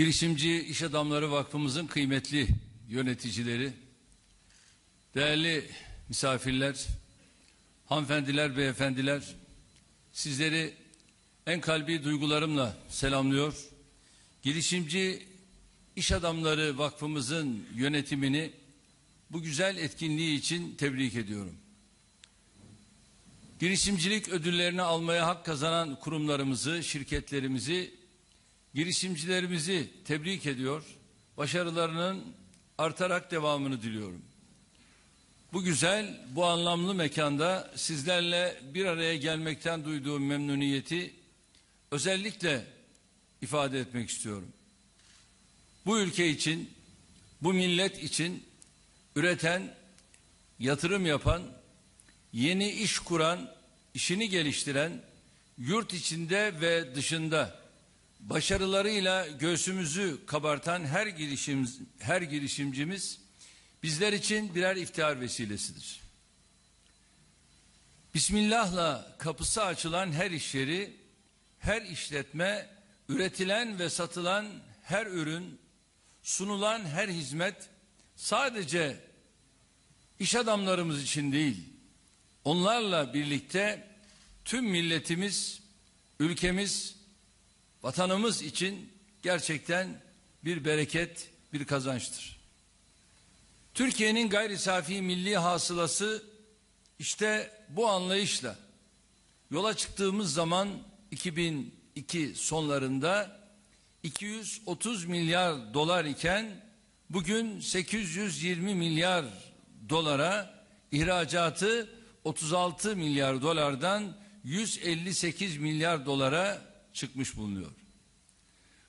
Girişimci İş Adamları Vakfımızın kıymetli yöneticileri, değerli misafirler, hanımefendiler, beyefendiler, sizleri en kalbi duygularımla selamlıyor. Girişimci İş Adamları Vakfımızın yönetimini bu güzel etkinliği için tebrik ediyorum. Girişimcilik ödüllerini almaya hak kazanan kurumlarımızı, şirketlerimizi, girişimcilerimizi tebrik ediyor. Başarılarının artarak devamını diliyorum. Bu güzel, bu anlamlı mekanda sizlerle bir araya gelmekten duyduğum memnuniyeti özellikle ifade etmek istiyorum. Bu ülke için, bu millet için üreten, yatırım yapan, yeni iş kuran, işini geliştiren, yurt içinde ve dışında başarılarıyla göğsümüzü kabartan her girişim her girişimcimiz bizler için birer iftihar vesilesidir. Bismillah'la kapısı açılan her iş yeri, her işletme, üretilen ve satılan her ürün, sunulan her hizmet sadece iş adamlarımız için değil, onlarla birlikte tüm milletimiz, ülkemiz, vatanımız için gerçekten bir bereket, bir kazançtır. Türkiye'nin gayri safi milli hasılası işte bu anlayışla yola çıktığımız zaman 2002 sonlarında 230 milyar dolar iken bugün 820 milyar dolara ihracatı 36 milyar dolardan 158 milyar dolara çıkmış bulunuyor.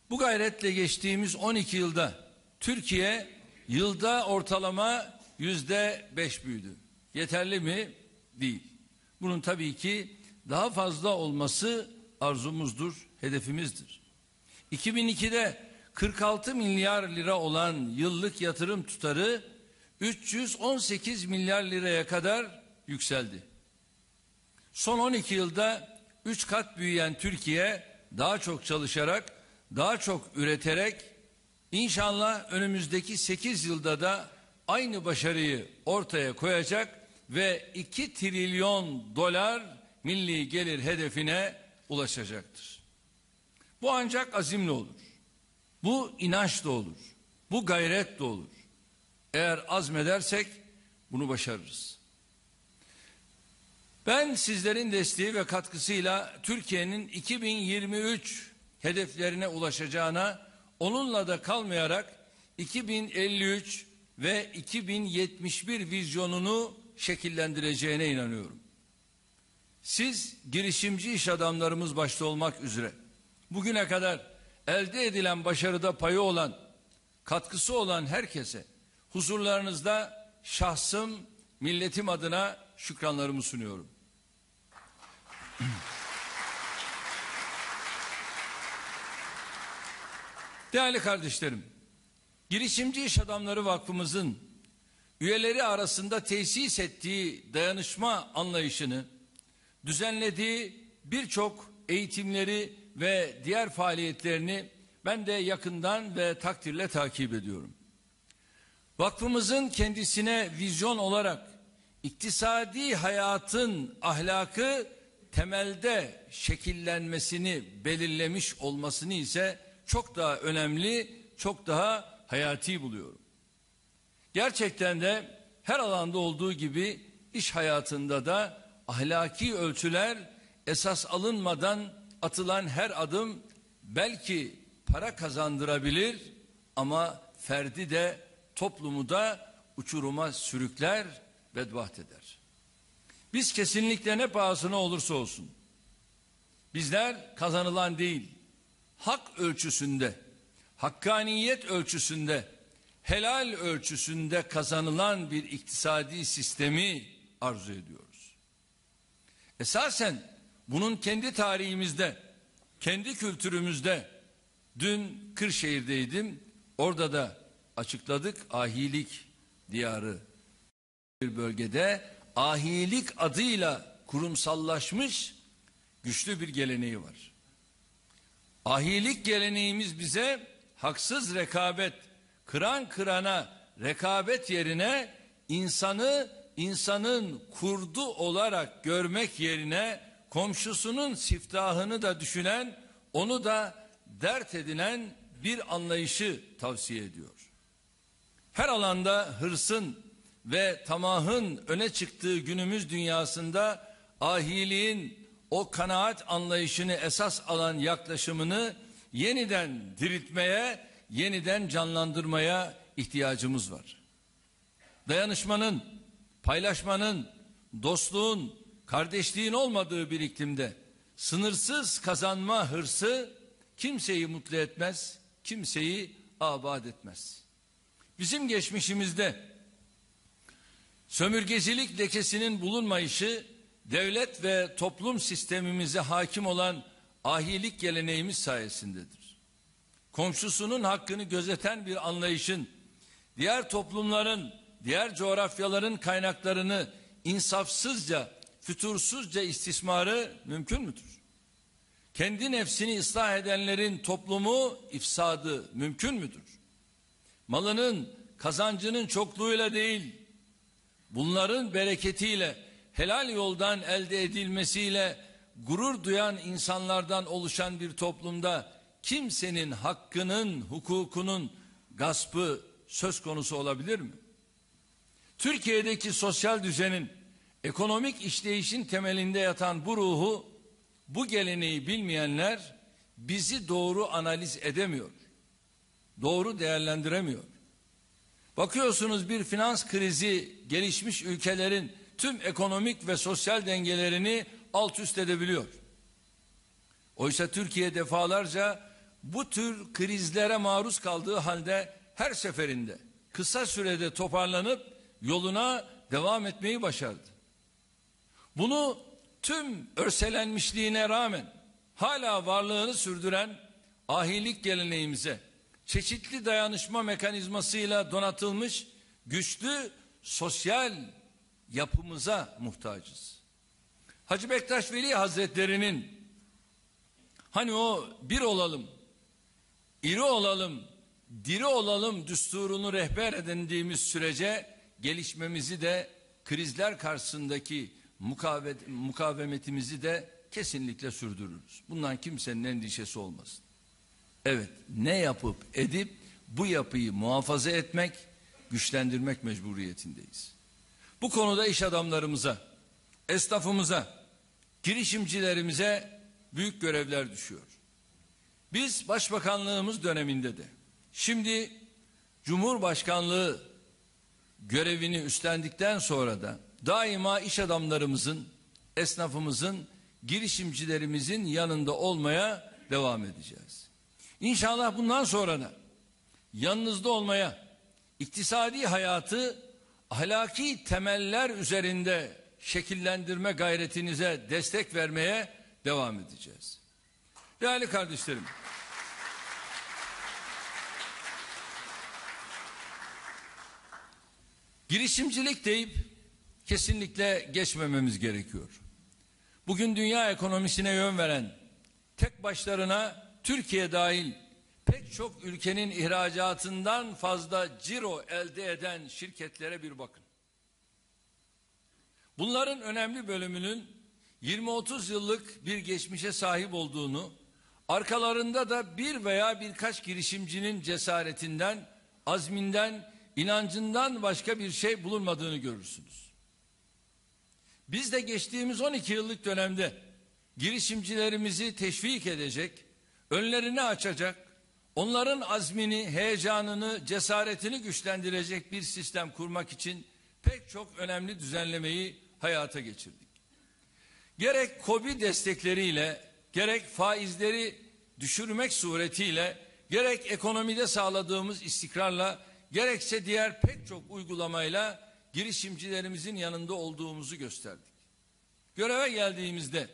Bu gayretle geçtiğimiz 12 yılda Türkiye yılda ortalama yüzde beş büyüdü. Yeterli mi? Değil. Bunun tabii ki daha fazla olması arzumuzdur, hedefimizdir. 2002'de 46 milyar lira olan yıllık yatırım tutarı 318 milyar liraya kadar yükseldi. Son 12 yılda 3 kat büyüyen Türkiye daha çok çalışarak, daha çok üreterek inşallah önümüzdeki 8 yılda da aynı başarıyı ortaya koyacak ve 2 trilyon dolar milli gelir hedefine ulaşacaktır. Bu ancak azimle olur. Bu inançla olur. Bu gayretle olur. Eğer azmedersek bunu başarırız. Ben sizlerin desteği ve katkısıyla Türkiye'nin 2023 hedeflerine ulaşacağına onunla da kalmayarak 2053 ve 2071 vizyonunu şekillendireceğine inanıyorum. Siz girişimci iş adamlarımız başta olmak üzere bugüne kadar elde edilen başarıda payı olan, katkısı olan herkese huzurlarınızda şahsım, milletim adına şükranlarımı sunuyorum. Değerli kardeşlerim, Girişimci İş Adamları Vakfımızın üyeleri arasında tesis ettiği dayanışma anlayışını, düzenlediği birçok eğitimleri ve diğer faaliyetlerini ben de yakından ve takdirle takip ediyorum. Vakfımızın kendisine vizyon olarak iktisadi hayatın ahlakı temelde şekillenmesini belirlemiş olmasını ise çok daha önemli, çok daha hayati buluyorum. Gerçekten de her alanda olduğu gibi iş hayatında da ahlaki ölçüler esas alınmadan atılan her adım belki para kazandırabilir ama ferdi de toplumu da uçuruma sürükler, bedbaht eder. Biz kesinlikle ne pahasına olursa olsun bizler kazanılan değil, hak ölçüsünde, hakkaniyet ölçüsünde, helal ölçüsünde kazanılan bir iktisadi sistemi arzu ediyoruz. Esasen bunun kendi tarihimizde, kendi kültürümüzde, dün Kırşehir'deydim, orada da açıkladık ahilik diyarı bir bölgede ahilik adıyla kurumsallaşmış güçlü bir geleneği var. Ahilik geleneğimiz bize haksız rekabet, kıran kırana rekabet yerine insanı insanın kurdu olarak görmek yerine komşusunun siftahını da düşünen, onu da dert edinen bir anlayışı tavsiye ediyor. Her alanda hırsın ve tamahın öne çıktığı günümüz dünyasında ahiliğin o kanaat anlayışını esas alan yaklaşımını yeniden diriltmeye, yeniden canlandırmaya ihtiyacımız var. Dayanışmanın, paylaşmanın, dostluğun, kardeşliğin olmadığı bir iklimde sınırsız kazanma hırsı kimseyi mutlu etmez, kimseyi abad etmez. Bizim geçmişimizde sömürgecilik lekesinin bulunmayışı devlet ve toplum sistemimize hakim olan ahilik geleneğimiz sayesindedir. Komşusunun hakkını gözeten bir anlayışın diğer toplumların, diğer coğrafyaların kaynaklarını insafsızca, fütursuzca istismarı mümkün müdür? Kendi nefsini ıslah edenlerin toplumu ifsadı mümkün müdür? Malının, kazancının çokluğuyla değil, bunların bereketiyle, helal yoldan elde edilmesiyle gurur duyan insanlardan oluşan bir toplumda kimsenin hakkının, hukukunun gaspı söz konusu olabilir mi? Türkiye'deki sosyal düzenin, ekonomik işleyişin temelinde yatan bu ruhu, bu geleneği bilmeyenler bizi doğru analiz edemiyor. Doğru değerlendiremiyor. Bakıyorsunuz bir finans krizi gelişmiş ülkelerin tüm ekonomik ve sosyal dengelerini alt üst edebiliyor. Oysa Türkiye defalarca bu tür krizlere maruz kaldığı halde her seferinde kısa sürede toparlanıp yoluna devam etmeyi başardı. Bunu tüm örselenmişliğine rağmen hala varlığını sürdüren ahilik geleneğimize çeşitli dayanışma mekanizmasıyla donatılmış güçlü sosyal yapımıza muhtacız. Hacı Bektaş Veli Hazretleri'nin hani o bir olalım, iri olalım, diri olalım düsturunu rehber edindiğimiz sürece gelişmemizi de krizler karşısındaki mukavemetimizi de kesinlikle sürdürürüz. Bundan kimsenin endişesi olmasın. Evet ne yapıp edip bu yapıyı muhafaza etmek, güçlendirmek mecburiyetindeyiz. Bu konuda iş adamlarımıza, esnafımıza, girişimcilerimize büyük görevler düşüyor. Biz başbakanlığımız döneminde de şimdi Cumhurbaşkanlığı görevini üstlendikten sonra da daima iş adamlarımızın, esnafımızın, girişimcilerimizin yanında olmaya devam edeceğiz. İnşallah bundan sonra da yanınızda olmaya, iktisadi hayatı ahlaki temeller üzerinde şekillendirme gayretinize destek vermeye devam edeceğiz. Değerli kardeşlerim. Girişimcilik deyip kesinlikle geçmememiz gerekiyor. Bugün dünya ekonomisine yön veren, tek başlarına Türkiye dahil pek çok ülkenin ihracatından fazla ciro elde eden şirketlere bir bakın. Bunların önemli bölümünün 20-30 yıllık bir geçmişe sahip olduğunu, arkalarında da bir veya birkaç girişimcinin cesaretinden, azminden, inancından başka bir şey bulunmadığını görürsünüz. Biz de geçtiğimiz 12 yıllık dönemde girişimcilerimizi teşvik edecek, önlerini açacak, onların azmini, heyecanını, cesaretini güçlendirecek bir sistem kurmak için pek çok önemli düzenlemeyi hayata geçirdik. Gerek KOBİ destekleriyle, gerek faizleri düşürmek suretiyle, gerek ekonomide sağladığımız istikrarla, gerekse diğer pek çok uygulamayla girişimcilerimizin yanında olduğumuzu gösterdik. Göreve geldiğimizde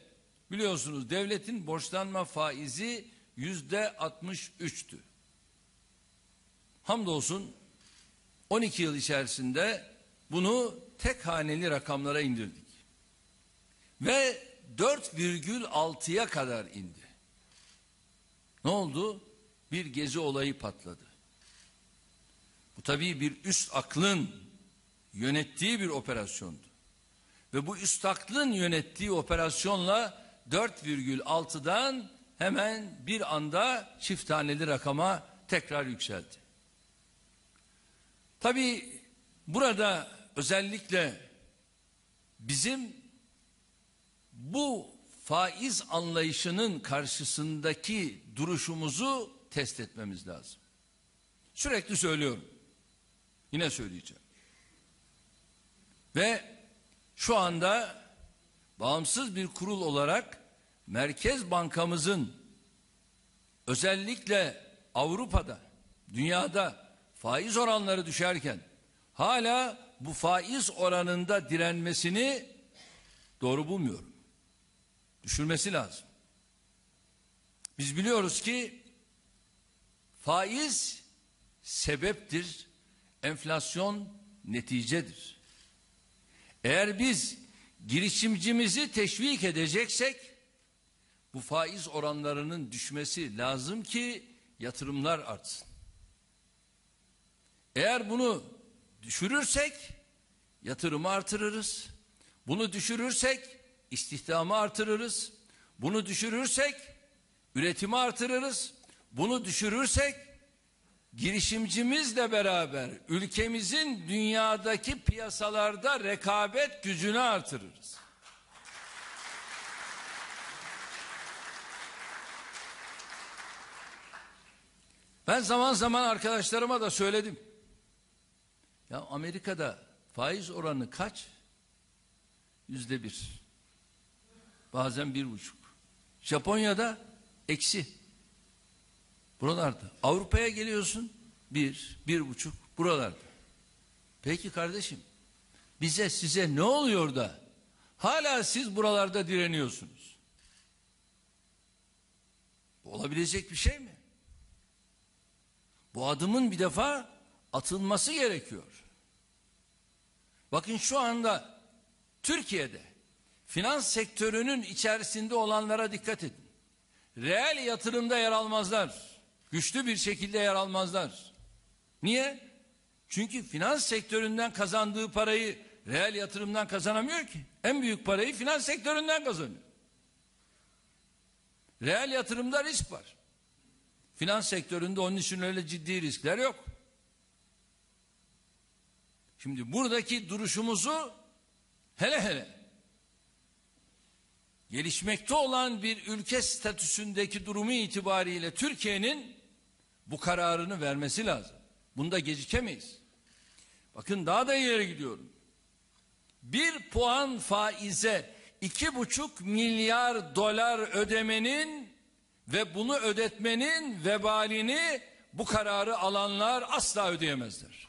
biliyorsunuz devletin borçlanma faizi yüzde 63'tü. Hamdolsun 12 yıl içerisinde bunu tek haneli rakamlara indirdik. Ve 4,6'ya kadar indi. Ne oldu? bir gezi olayı patladı. Bu tabii bir üst aklın yönettiği bir operasyondu. Ve bu üst aklın yönettiği operasyonla 4,6'dan hemen bir anda çift taneli rakama tekrar yükseldi. Tabii burada özellikle bizim bu faiz anlayışının karşısındaki duruşumuzu test etmemiz lazım. Sürekli söylüyorum. Yine söyleyeceğim. Ve şu anda bağımsız bir kurul olarak Merkez Bankamızın özellikle Avrupa'da, dünyada faiz oranları düşerken hala bu faiz oranında direnmesini doğru bulmuyorum. Düşürmesi lazım. Biz biliyoruz ki faiz sebeptir, enflasyon neticedir. Eğer biz girişimcimizi teşvik edeceksek bu faiz oranlarının düşmesi lazım ki yatırımlar artsın. Eğer bunu düşürürsek yatırımı artırırız. Bunu düşürürsek istihdamı artırırız. Bunu düşürürsek üretimi artırırız. Bunu düşürürsek girişimcimizle beraber ülkemizin dünyadaki piyasalarda rekabet gücünü artırırız. Ben zaman zaman arkadaşlarıma da söyledim. Ya Amerika'da faiz oranı kaç? Yüzde bir. Bazen bir buçuk. Japonya'da eksi. Buralarda. Avrupa'ya geliyorsun bir, bir buçuk buralarda. Peki kardeşim bize size ne oluyor da hala siz buralarda direniyorsunuz? Olabilecek bir şey mi? Bu adımın bir defa atılması gerekiyor. Bakın şu anda Türkiye'de finans sektörünün içerisinde olanlara dikkat edin. Reel yatırımda yer almazlar. Güçlü bir şekilde yer almazlar. Niye? Çünkü finans sektöründen kazandığı parayı reel yatırımdan kazanamıyor ki. En büyük parayı finans sektöründen kazanıyor. Reel yatırımda risk var. Finans sektöründe onun için öyle ciddi riskler yok. Şimdi buradaki duruşumuzu hele hele gelişmekte olan bir ülke statüsündeki durumu itibariyle Türkiye'nin bu kararını vermesi lazım. Bunda gecikemeyiz. Bakın daha da ileri gidiyorum. Bir puan faize iki buçuk milyar dolar ödemenin ve bunu ödetmenin vebalini bu kararı alanlar asla ödeyemezler.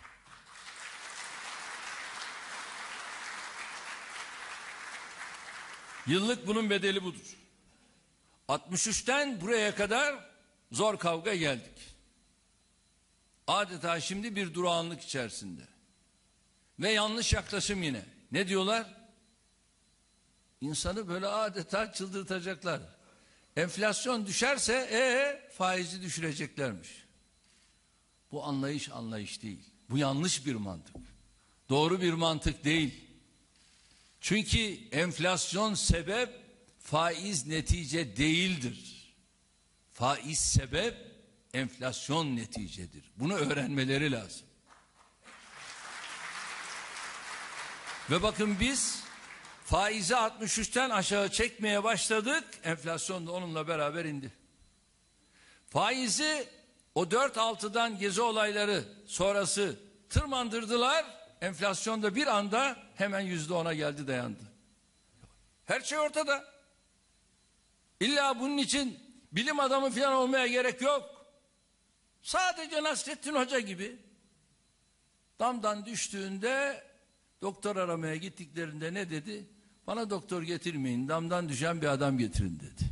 Yıllık bunun bedeli budur. 63'ten buraya kadar zor kavga geldik. Adeta şimdi bir durağanlık içerisinde. Ve yanlış yaklaşım yine. Ne diyorlar? İnsanı böyle adeta çıldırtacaklar. Enflasyon düşerse ee, faizi düşüreceklermiş. Bu anlayış anlayış değil. Bu yanlış bir mantık. Doğru bir mantık değil. Çünkü enflasyon sebep, faiz netice değildir. Faiz sebep, enflasyon neticedir. Bunu öğrenmeleri lazım. Ve bakın biz faizi 63'ten aşağı çekmeye başladık. Enflasyon da onunla beraber indi. Faizi o 4-6'dan gezi olayları sonrası tırmandırdılar. Enflasyon da bir anda hemen yüzde ona geldi dayandı. Her şey ortada. İlla bunun için bilim adamı falan olmaya gerek yok. Sadece Nasrettin Hoca gibi damdan düştüğünde doktor aramaya gittiklerinde ne dedi? Bana doktor getirmeyin damdan düşen bir adam getirin dedi.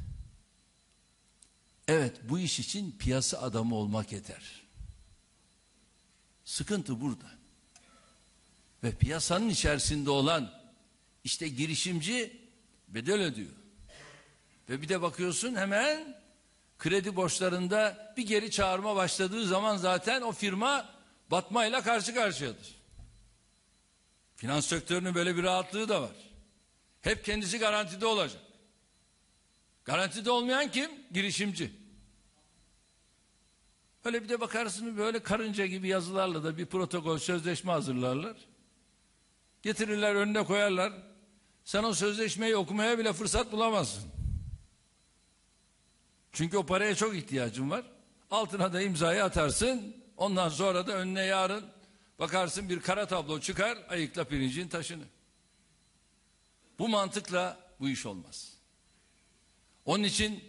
Evet bu iş için piyasa adamı olmak yeter. Sıkıntı burada ve piyasanın içerisinde olan işte girişimci bedel ödüyor. Ve bir de bakıyorsun hemen kredi borçlarında bir geri çağırma başladığı zaman zaten o firma batmayla karşı karşıyadır. Finans sektörünün böyle bir rahatlığı da var. Hep kendisi garantide olacak. Garantide olmayan kim? Girişimci. Öyle bir de bakarsınız böyle karınca gibi yazılarla da bir protokol sözleşme hazırlarlar. Getirirler önüne koyarlar. Sen o sözleşmeyi okumaya bile fırsat bulamazsın. Çünkü o paraya çok ihtiyacın var. Altına da imzayı atarsın. Ondan sonra da önüne yarın bakarsın bir kara tablo çıkar ayıkla pirincin taşını. Bu mantıkla bu iş olmaz. Onun için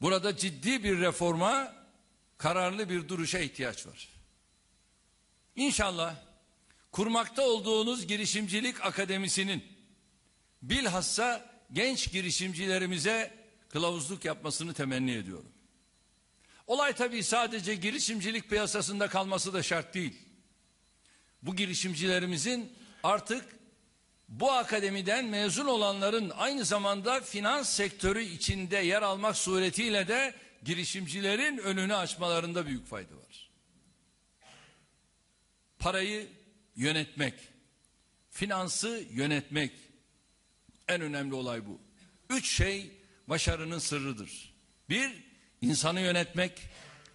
burada ciddi bir reforma, kararlı bir duruşa ihtiyaç var. İnşallah kurmakta olduğunuz girişimcilik akademisinin bilhassa genç girişimcilerimize kılavuzluk yapmasını temenni ediyorum. Olay tabii sadece girişimcilik piyasasında kalması da şart değil. Bu girişimcilerimizin artık bu akademiden mezun olanların aynı zamanda finans sektörü içinde yer almak suretiyle de girişimcilerin önünü açmalarında büyük fayda var. Parayı yönetmek, finansı yönetmek en önemli olay bu. Üç şey başarının sırrıdır. Bir, insanı yönetmek.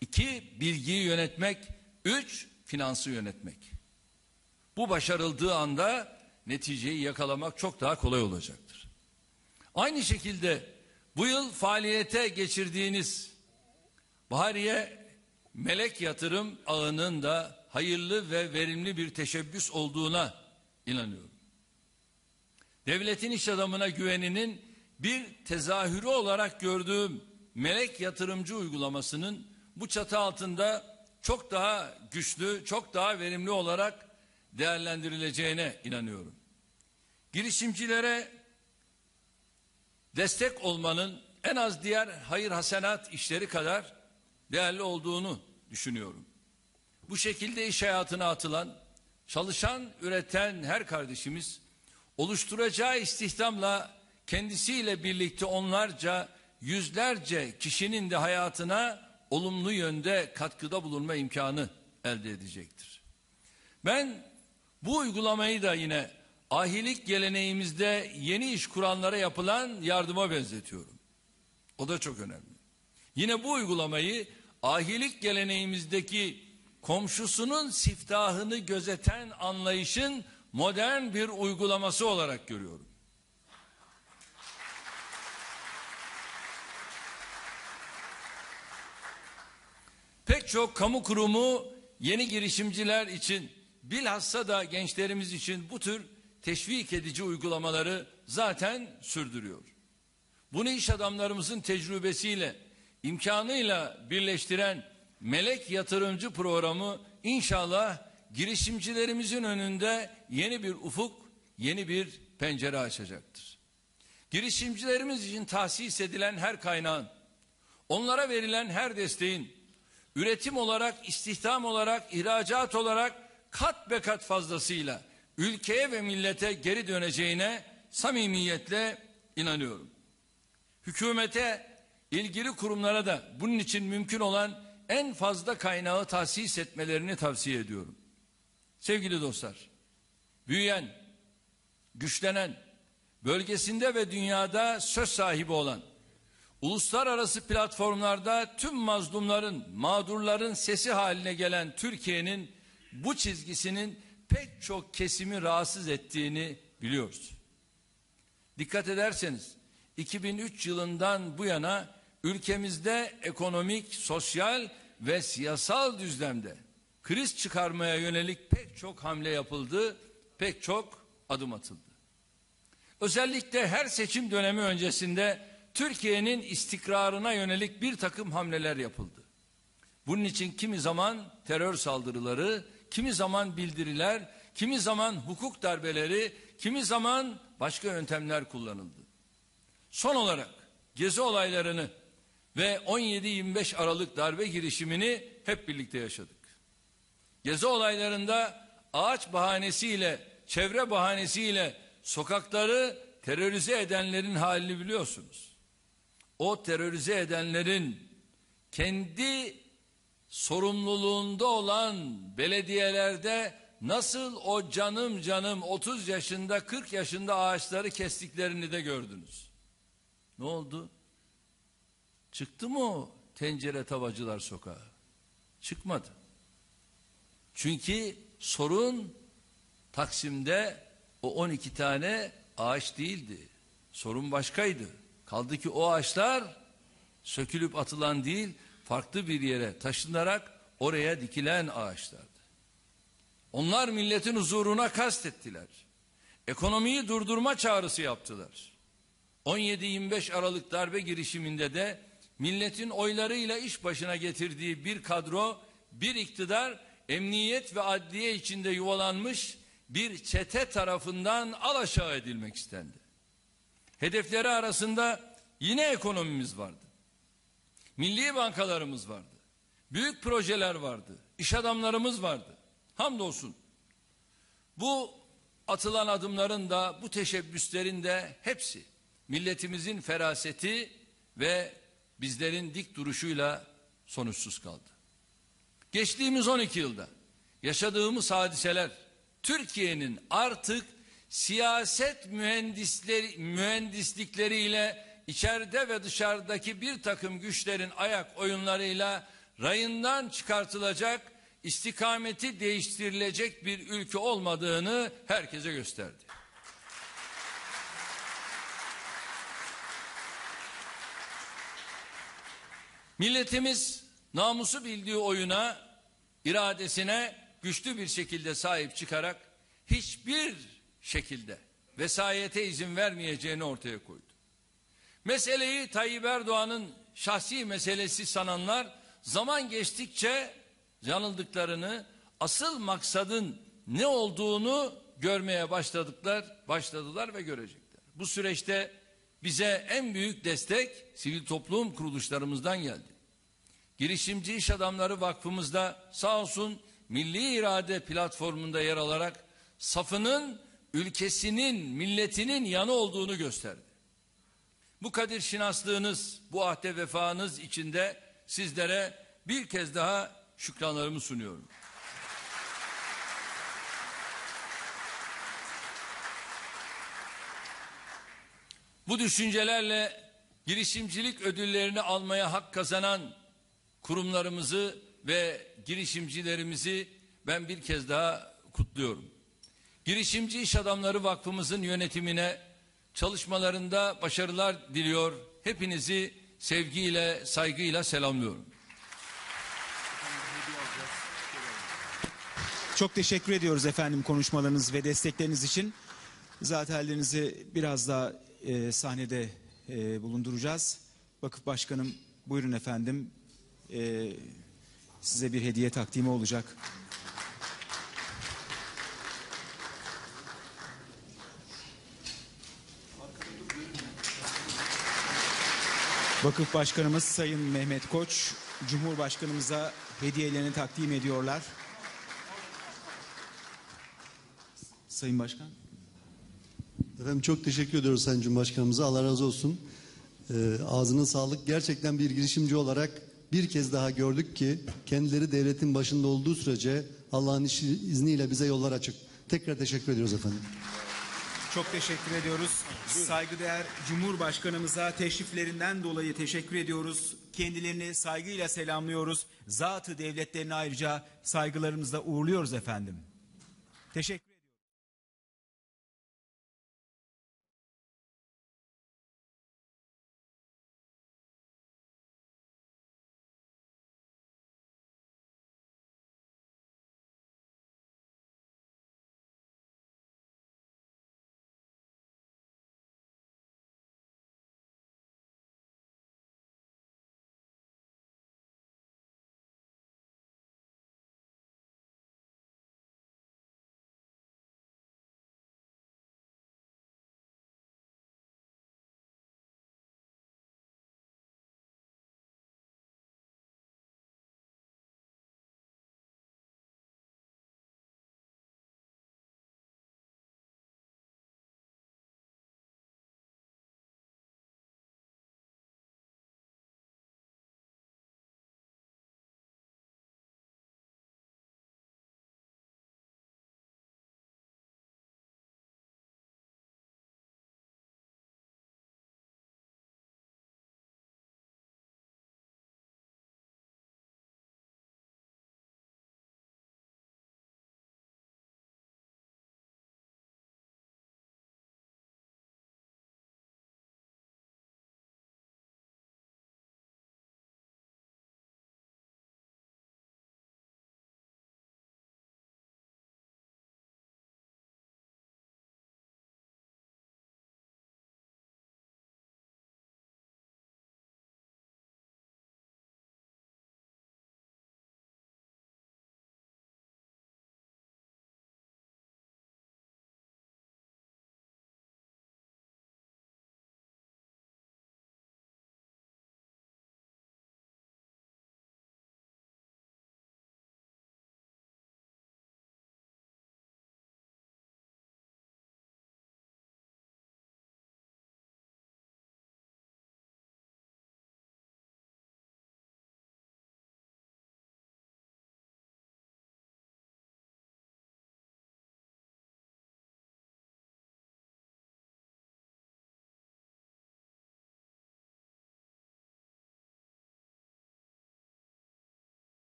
iki bilgiyi yönetmek. Üç, finansı yönetmek. Bu başarıldığı anda neticeyi yakalamak çok daha kolay olacaktır. Aynı şekilde bu yıl faaliyete geçirdiğiniz Bahariye Melek Yatırım ağının da hayırlı ve verimli bir teşebbüs olduğuna inanıyorum. Devletin iş adamına güveninin bir tezahürü olarak gördüğüm melek yatırımcı uygulamasının bu çatı altında çok daha güçlü, çok daha verimli olarak değerlendirileceğine inanıyorum. Girişimcilere destek olmanın en az diğer hayır hasenat işleri kadar değerli olduğunu düşünüyorum. Bu şekilde iş hayatına atılan, çalışan, üreten her kardeşimiz oluşturacağı istihdamla kendisiyle birlikte onlarca, yüzlerce kişinin de hayatına olumlu yönde katkıda bulunma imkanı elde edecektir. Ben bu uygulamayı da yine ahilik geleneğimizde yeni iş kuranlara yapılan yardıma benzetiyorum. O da çok önemli. Yine bu uygulamayı ahilik geleneğimizdeki komşusunun siftahını gözeten anlayışın modern bir uygulaması olarak görüyorum. Pek çok kamu kurumu yeni girişimciler için bilhassa da gençlerimiz için bu tür teşvik edici uygulamaları zaten sürdürüyor. Bunu iş adamlarımızın tecrübesiyle, imkanıyla birleştiren Melek Yatırımcı Programı inşallah girişimcilerimizin önünde yeni bir ufuk, yeni bir pencere açacaktır. Girişimcilerimiz için tahsis edilen her kaynağın, onlara verilen her desteğin üretim olarak, istihdam olarak, ihracat olarak kat be kat fazlasıyla ülkeye ve millete geri döneceğine samimiyetle inanıyorum. Hükümete, ilgili kurumlara da bunun için mümkün olan en fazla kaynağı tahsis etmelerini tavsiye ediyorum. Sevgili dostlar, büyüyen, güçlenen, bölgesinde ve dünyada söz sahibi olan, uluslararası platformlarda tüm mazlumların, mağdurların sesi haline gelen Türkiye'nin bu çizgisinin pek çok kesimi rahatsız ettiğini biliyoruz. Dikkat ederseniz 2003 yılından bu yana ülkemizde ekonomik, sosyal ve siyasal düzlemde kriz çıkarmaya yönelik pek çok hamle yapıldı, pek çok adım atıldı. Özellikle her seçim dönemi öncesinde Türkiye'nin istikrarına yönelik bir takım hamleler yapıldı. Bunun için kimi zaman terör saldırıları, kimi zaman bildiriler, kimi zaman hukuk darbeleri, kimi zaman başka yöntemler kullanıldı. Son olarak gezi olaylarını ve 17-25 Aralık darbe girişimini hep birlikte yaşadık. Gezi olaylarında ağaç bahanesiyle, çevre bahanesiyle sokakları terörize edenlerin halini biliyorsunuz. O terörize edenlerin kendi sorumluluğunda olan belediyelerde nasıl o canım canım 30 yaşında 40 yaşında ağaçları kestiklerini de gördünüz. Ne oldu? Çıktı mı tencere tavacılar sokağa? Çıkmadı. Çünkü sorun Taksim'de o 12 tane ağaç değildi. Sorun başkaydı. Kaldı ki o ağaçlar sökülüp atılan değil, farklı bir yere taşınarak oraya dikilen ağaçlardı. Onlar milletin huzuruna kastettiler. Ekonomiyi durdurma çağrısı yaptılar. 17-25 Aralık darbe girişiminde de milletin oylarıyla iş başına getirdiği bir kadro, bir iktidar, emniyet ve adliye içinde yuvalanmış bir çete tarafından alaşağı edilmek istendi. Hedefleri arasında yine ekonomimiz vardı. Milli bankalarımız vardı. Büyük projeler vardı. İş adamlarımız vardı. Hamdolsun. Bu atılan adımların da bu teşebbüslerin de hepsi milletimizin feraseti ve bizlerin dik duruşuyla sonuçsuz kaldı. Geçtiğimiz 12 yılda yaşadığımız hadiseler Türkiye'nin artık siyaset mühendisleri mühendislikleriyle içeride ve dışarıdaki bir takım güçlerin ayak oyunlarıyla rayından çıkartılacak, istikameti değiştirilecek bir ülke olmadığını herkese gösterdi. Milletimiz namusu bildiği oyuna, iradesine güçlü bir şekilde sahip çıkarak hiçbir şekilde vesayete izin vermeyeceğini ortaya koydu. Meseleyi Tayyip Erdoğan'ın şahsi meselesi sananlar zaman geçtikçe yanıldıklarını, asıl maksadın ne olduğunu görmeye başladıklar, başladılar ve görecekler. Bu süreçte bize en büyük destek sivil toplum kuruluşlarımızdan geldi. Girişimci İş Adamları Vakfımızda sağ olsun Milli İrade platformunda yer alarak safının ülkesinin, milletinin yanı olduğunu gösterdi. Bu kadir şinaslığınız, bu ahde vefanız içinde sizlere bir kez daha şükranlarımı sunuyorum. Bu düşüncelerle girişimcilik ödüllerini almaya hak kazanan kurumlarımızı ve girişimcilerimizi ben bir kez daha kutluyorum. Girişimci İş Adamları Vakfımızın yönetimine çalışmalarında başarılar diliyor. Hepinizi sevgiyle, saygıyla selamlıyorum. Çok teşekkür ediyoruz efendim konuşmalarınız ve destekleriniz için. Zatenlerinizi biraz daha e, sahnede e, bulunduracağız. Vakıf Başkanım buyurun efendim. E, size bir hediye takdimi olacak. Vakıf Başkanımız Sayın Mehmet Koç, Cumhurbaşkanımıza hediyelerini takdim ediyorlar. Sayın Başkan. Efendim çok teşekkür ediyoruz Sayın Cumhurbaşkanımıza. Allah razı olsun. Ee, ağzına sağlık. Gerçekten bir girişimci olarak bir kez daha gördük ki kendileri devletin başında olduğu sürece Allah'ın izniyle bize yollar açık. Tekrar teşekkür ediyoruz efendim. Çok teşekkür ediyoruz. Saygıdeğer Cumhurbaşkanımıza teşriflerinden dolayı teşekkür ediyoruz. Kendilerini saygıyla selamlıyoruz. Zatı devletlerine ayrıca saygılarımızla uğurluyoruz efendim. Teşekkür